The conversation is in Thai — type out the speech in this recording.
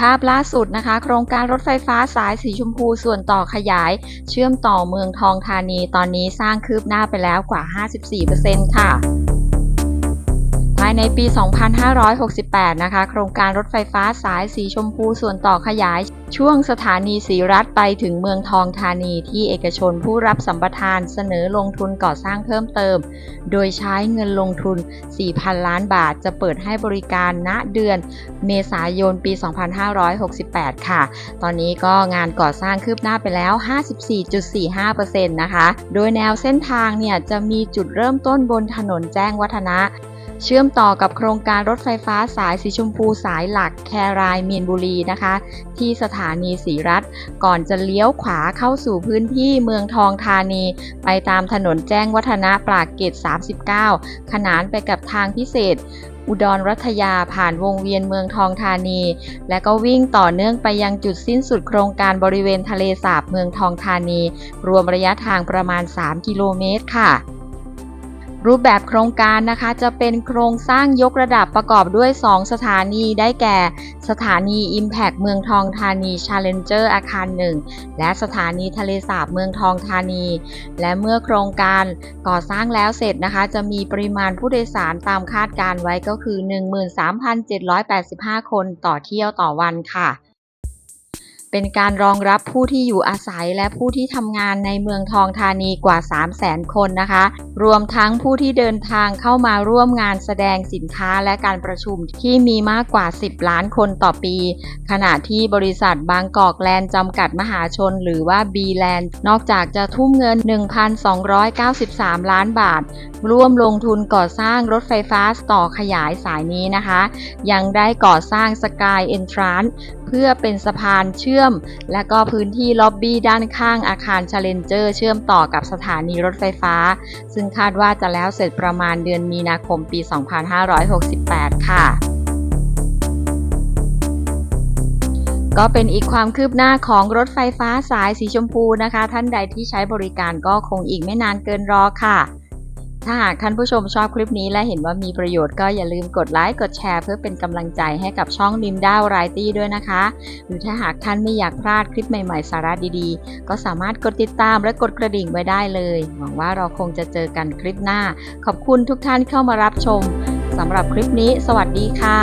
ภาพล่าสุดนะคะ โครงการรถไฟฟ้าสายสีชมพูส่วนต่อขยาย เชื่อมต่อเมืองทองธานีตอนนี้สร้างคืบหน้าไปแล้วกว่า 54%ค่ะายในปี 2568 นะคะ โครงการรถไฟฟ้าสายสีชมพูส่วนต่อขยาย ช่วงสถานีสีรัฐไปถึงเมืองทองธานีที่เอกชนผู้รับสัมปทานเสนอลงทุนก่อสร้างเพิ่มเติม โดยใช้เงินลงทุน 4,000 ล้านบาทจะเปิดให้บริการณเดือนเมษายนปี 2568 ค่ะ ตอนนี้ก็งานก่อสร้างคืบหน้าไปแล้ว 54.45%นะคะ โดยแนวเส้นทางเนี่ยจะมีจุดเริ่มต้นบนถนนแจ้งวัฒนะ เชื่อมต่อกับโครงการรถไฟฟ้าสายสีชมพูสายหลักแครายมีนบุรีนะคะ ที่สถานีศรีรัฐก่อนจะเลี้ยวขวาเข้าสู่พื้นที่เมืองทองธานี ไปตามถนนแจ้งวัฒนะปรากเกต 39 ขนานไปกับทางพิเศษอุดรรัฐยาผ่านวงเวียนเมืองทองธานี และก็วิ่งต่อเนื่องไปยังจุดสิ้นสุดโครงการบริเวณทะเลสาบเมืองทองธานี รวมระยะทางประมาณ 3 กิโลเมตรค่ะ รูปแบบโครงการนะคะจะเป็นโครงสร้างยกระดับประกอบด้วย 2 สถานีได้แก่ สถานี Impact เมืองทองธานี Challenger อาคาร 1 และสถานีทะเลสาบเมืองทองธานี และเมื่อโครงการก่อสร้างแล้วเสร็จนะคะ จะมีปริมาณผู้โดยสารตามคาดการไว้ก็คือ 13,785 คนต่อเที่ยวต่อวันค่ะ เป็นการรองรับผู้ที่อยู่อาศัยและผู้ที่ทำงานในเมืองทองธานีกว่า 300,000 คนนะคะ รวมทั้งผู้ที่เดินทางเข้ามาร่วมงานแสดงสินค้าและการประชุมที่มีมากกว่า 10 ล้านคนต่อปี ขณะที่บริษัทบางกอกแลนด์จำกัดมหาชนหรือว่า B Land นอกจากจะทุ่มเงิน 1,293 ล้านบาท ร่วมลงทุนก่อสร้างรถไฟฟ้าต่อขยายสายนี้นะคะ ยังได้ก่อสร้างสกายเอนทราน เพื่อเป็นสะพานเชื่อม และก็พื้นที่ล็อบบี้ด้านข้างอาคารช l เลนเจอร์เชื่อมต่อกับสถานีรถไฟฟ้า ซึ่งคาดว่าจะแล้วเสร็จประมาณเดือนมีนาคมปี 2568 ค่ะก็เป็นอีกความคืบหน้าของรถไฟฟ้าสายสีชมพูนะคะ ท่านใดที่ใช้บริการก็คงอีกไม่นานเกินรอค่ะ ถ้าหากท่านผู้ชมชอบคลิปนี้และเห็นว่ามีประโยชน์ก็อย่าลืมกดไลค์กดแชร์เพื่อเป็นกำลังใจให้กับช่องนิมด้าวไรตี้ด้วยนะคะ หรือถ้าหากท่านไม่อยากพลาดคลิปใหม่ๆ สาระดีๆ ก็สามารถกดติดตามและกดกระดิ่งไว้ได้เลย หวังว่าเราคงจะเจอกันคลิปหน้า ขอบคุณทุกท่านเข้ามารับชมสำหรับคลิปนี้ สวัสดีค่ะ